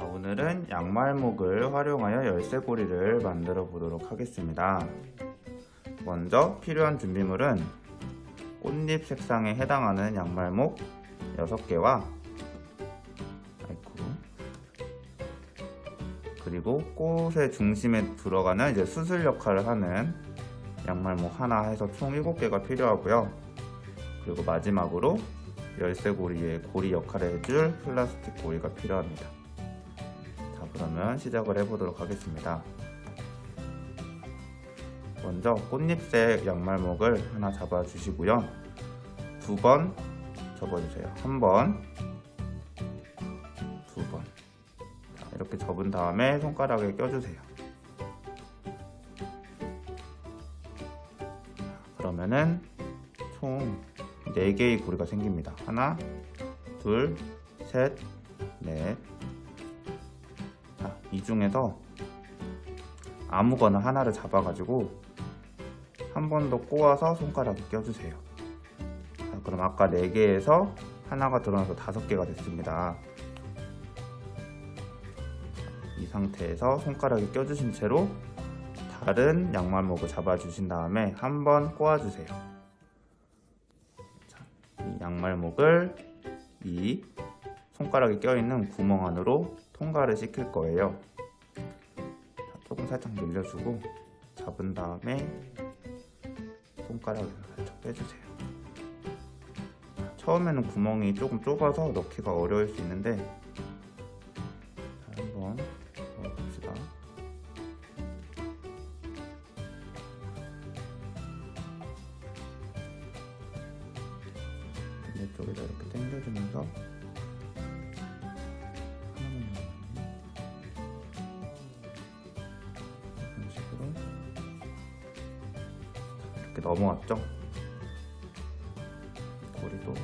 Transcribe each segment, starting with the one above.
자, 오늘은 양말목을 활용하여 열쇠고리를 만들어 보도록 하겠습니다. 먼저 필요한 준비물은 꽃잎 색상에 해당하는 양말목 6개와 아이고. 그리고 꽃의 중심에 들어가는 이제 수술 역할을 하는 양말목 하나 해서 총 7개가 필요하고요. 그리고 마지막으로 열쇠고리의 고리 역할을 해줄 플라스틱 고리가 필요합니다. 자, 그러면 시작을 해보도록 하겠습니다. 먼저 꽃잎색 양말목을 하나 잡아주시고요. 두 번 접어주세요. 한 번, 두 번. 자, 이렇게 접은 다음에 손가락에 껴주세요. 그러면은 총 4개의 고리가 생깁니다. 하나, 둘, 셋, 넷. 자, 이 중에서 아무거나 하나를 잡아가지고 한 번 더 꼬아서 손가락에 껴주세요. 자, 그럼 아까 4개에서 하나가 드러나서 5개가 됐습니다. 이 상태에서 손가락에 껴주신 채로 다른 양말목을 잡아주신 다음에 한 번 꼬아주세요. 자, 이 양말목을 이 손가락에 껴있는 구멍 안으로 통과를 시킬 거예요. 자, 조금 살짝 늘려주고 잡은 다음에 손가락에서 살짝 빼주세요. 처음에는 구멍이 조금 좁아서 넣기가 어려울 수 있는데 이렇게 넘어왔죠? 고리도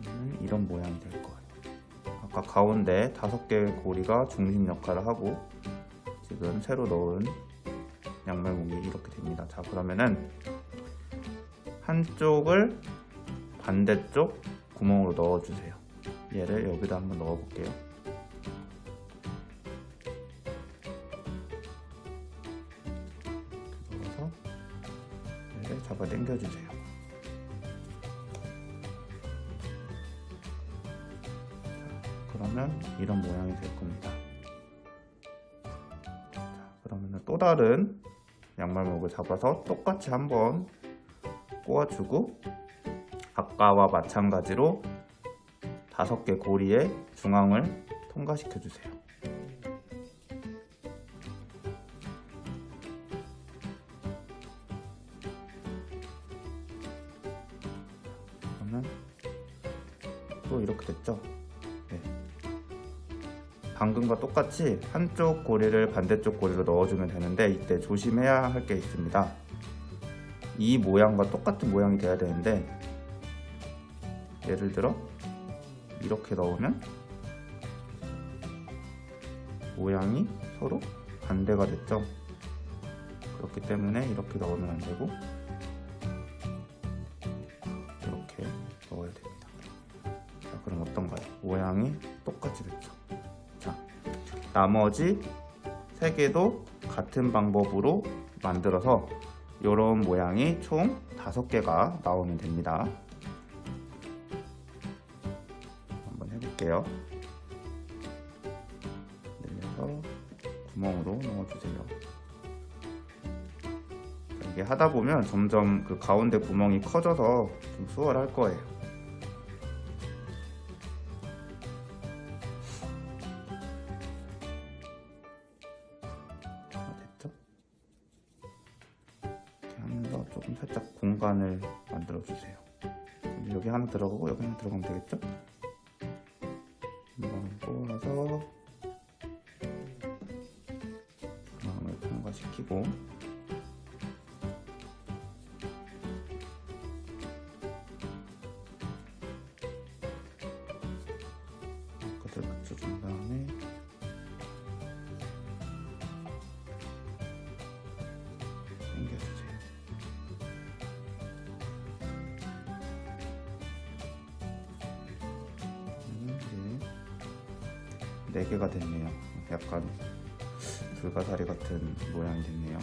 그러면 이런 모양이 될 거예요. 아까 가운데 다섯 개의 고리가 중심 역할을 하고 지금 새로 넣은 양말목이 이렇게 됩니다. 자 그러면은 한쪽을 반대쪽 구멍으로 넣어주세요. 얘를 여기다 한번 넣어볼게요. 그러면 이런 모양이 될 겁니다. 자, 그러면 또 다른 양말목을 잡아서 똑같이 한번 꼬아주고 아까와 마찬가지로 다섯 개 고리의 중앙을 통과시켜 주세요. 그러면 또 이렇게 됐죠? 네. 방금과 똑같이 한쪽 고리를 반대쪽 고리로 넣어주면 되는데 이때 조심해야 할 게 있습니다. 이 모양과 똑같은 모양이 돼야 되는데 예를 들어 이렇게 넣으면 모양이 서로 반대가 됐죠. 그렇기 때문에 이렇게 넣으면 안 되고 이렇게 넣어야 됩니다. 자, 그럼 어떤가요? 모양이 똑같이 됐죠. 자, 나머지 세 개도 같은 방법으로 만들어서 이런 모양이 총 다섯 개가 나오면 됩니다. 한번 해볼게요. 늘려서 구멍으로 넣어주세요. 자, 이게 하다 보면 점점 그 가운데 구멍이 커져서 좀 수월할 거예요. 공간을 만들어 주세요. 여기 하나 들어가고 여기 하나 들어가면 되겠죠? 한번 뽑아서 중앙을 통과시키고 4개가 됐네요. 약간 불가사리 같은 모양이 됐네요.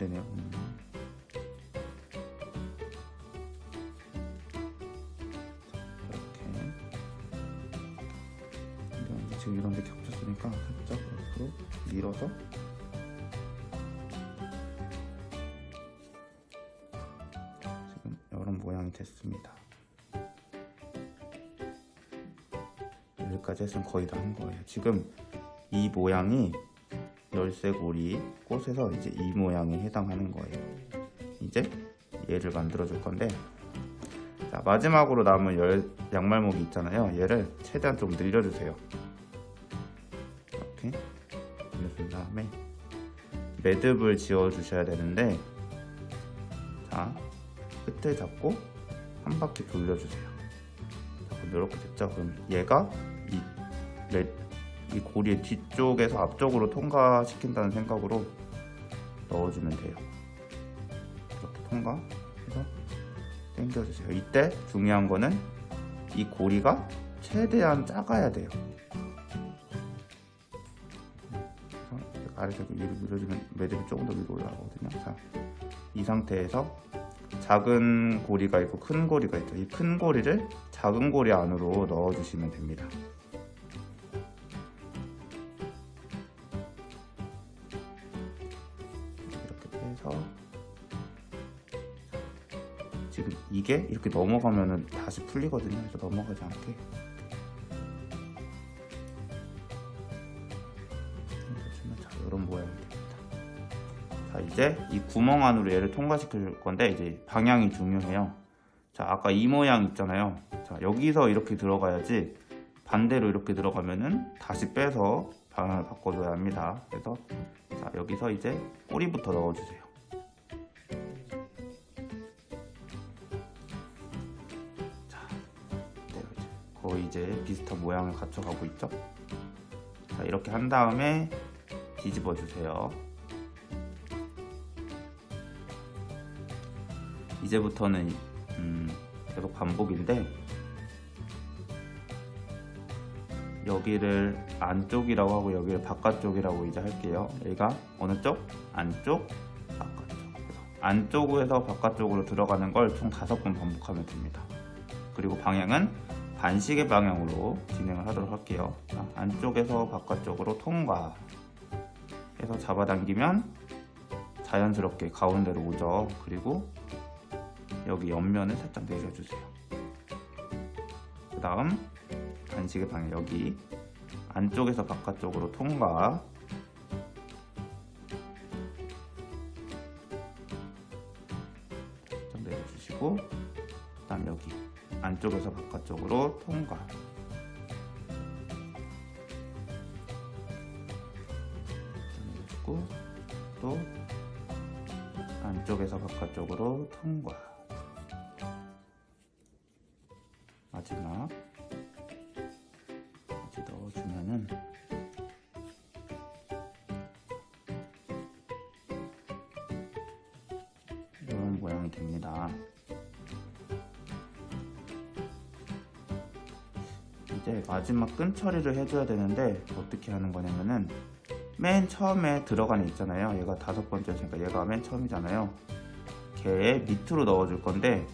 되네요. 음. 이렇게. 지금 이런 데 겹쳤으니까 살짝 옆으로 밀어서 지금 이런 모양이 됐습니다. 여기까지 했으면 거의 다 한 거예요. 지금 이 모양이 열쇠고리 꽃에서 이제 이 모양에 해당하는 거예요. 이제 얘를 만들어 줄 건데 자, 마지막으로 남은 열, 양말목이 있잖아요. 얘를 최대한 좀 늘려주세요. 이렇게 늘려준 다음에 매듭을 지어 주셔야 되는데 자 끝을 잡고 한 바퀴 돌려주세요. 자, 그럼 이렇게 됐죠? 그럼 얘가 이 고리의 뒤쪽에서 앞쪽으로 통과시킨다는 생각으로 넣어주면 돼요. 이렇게 통과해서 당겨주세요. 이때 중요한 거는 이 고리가 최대한 작아야 돼요. 아래서 위로 밀어주면 매듭이 조금 더 위로 올라가거든요. 자, 이 상태에서 작은 고리가 있고 큰 고리가 있죠. 이 큰 고리를 작은 고리 안으로 넣어주시면 됩니다. 이게 이렇게 넘어가면은 다시 풀리거든요. 그래서 넘어가지 않게 자 이런 모양이 됩니다. 자 이제 이 구멍 안으로 얘를 통과시킬 건데 이제 방향이 중요해요. 자 아까 이 모양 있잖아요. 자 여기서 이렇게 들어가야지 반대로 이렇게 들어가면은 다시 빼서 방향을 바꿔줘야 합니다. 그래서 자 여기서 이제 꼬리부터 넣어주세요. 거의 이제 비슷한 모양을 갖춰가고 있죠. 자 이렇게 한 다음에 뒤집어 주세요. 이제부터는 음, 계속 반복인데 여기를 안쪽이라고 하고 여기를 바깥쪽이라고 이제 할게요. 여기가 어느 쪽? 안쪽, 안쪽에서 바깥쪽으로 들어가는 걸총 다섯 번 반복하면 됩니다. 그리고 방향은 반시계 방향으로 진행을 하도록 할게요. 자, 안쪽에서 바깥쪽으로 통과. 해서 잡아당기면 자연스럽게 가운데로 오죠. 그리고 여기 옆면을 살짝 내려주세요. 그 다음 반시계 방향 여기 안쪽에서 바깥쪽으로 통과 좀 내려주시고 안쪽에서 바깥쪽으로 통과. 내려주고 또 안쪽에서 바깥쪽으로 통과. 마지막. 이제 넣어주면은 이런 모양이 됩니다. 이제 마지막 끈 처리를 해줘야 되는데 어떻게 하는 거냐면은 맨 처음에 들어간 애 있잖아요. 얘가 다섯 번째니까 얘가 맨 처음이잖아요. 걔 밑으로 넣어줄 건데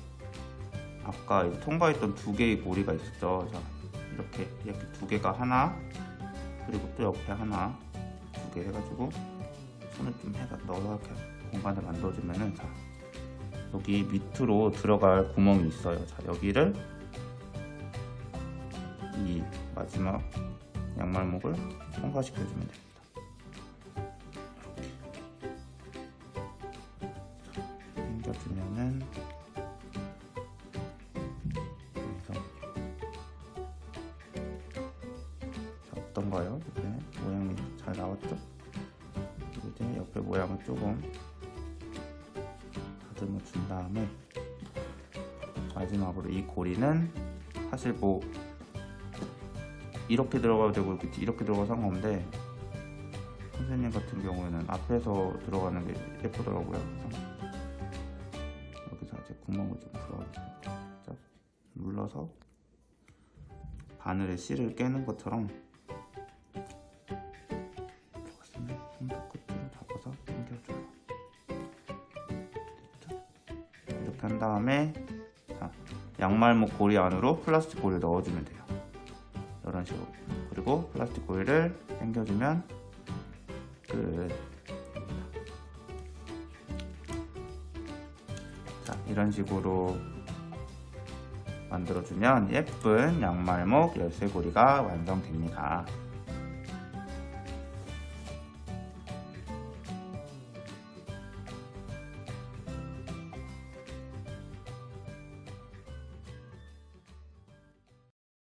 아까 통과했던 두 개의 고리가 있었죠. 자, 이렇게 이렇게 두 개가 하나 그리고 또 옆에 하나 두 개 해가지고 손을 좀 해가 넣어서 공간을 만들어주면은 자 여기 밑으로 들어갈 구멍이 있어요. 자 여기를 이 마지막 양말목을 통과시켜주면 됩니다. 당겨주면은 자, 어떤가요? 이제 모양이 잘 나왔죠? 이제 옆에 모양을 조금 다듬어 준 다음에 마지막으로 이 고리는 사실 뭐 이렇게 들어가도 되고 이렇게, 들어가도 상관없는데 선생님 같은 경우에는 앞에서 들어가는 게 예쁘더라고요. 그래서 여기서 이제 구멍을 좀 풀어주세요. 자, 눌러서 바늘에 실을 깨는 것처럼? 이렇게 한 다음에 자, 양말목 고리 안으로 플라스틱 고리를 넣어주면 돼요. 식으로. 그리고 플라스틱 고리를 당겨주면 끝. 자, 이런 식으로 만들어주면 예쁜 양말목 열쇠고리가 완성됩니다.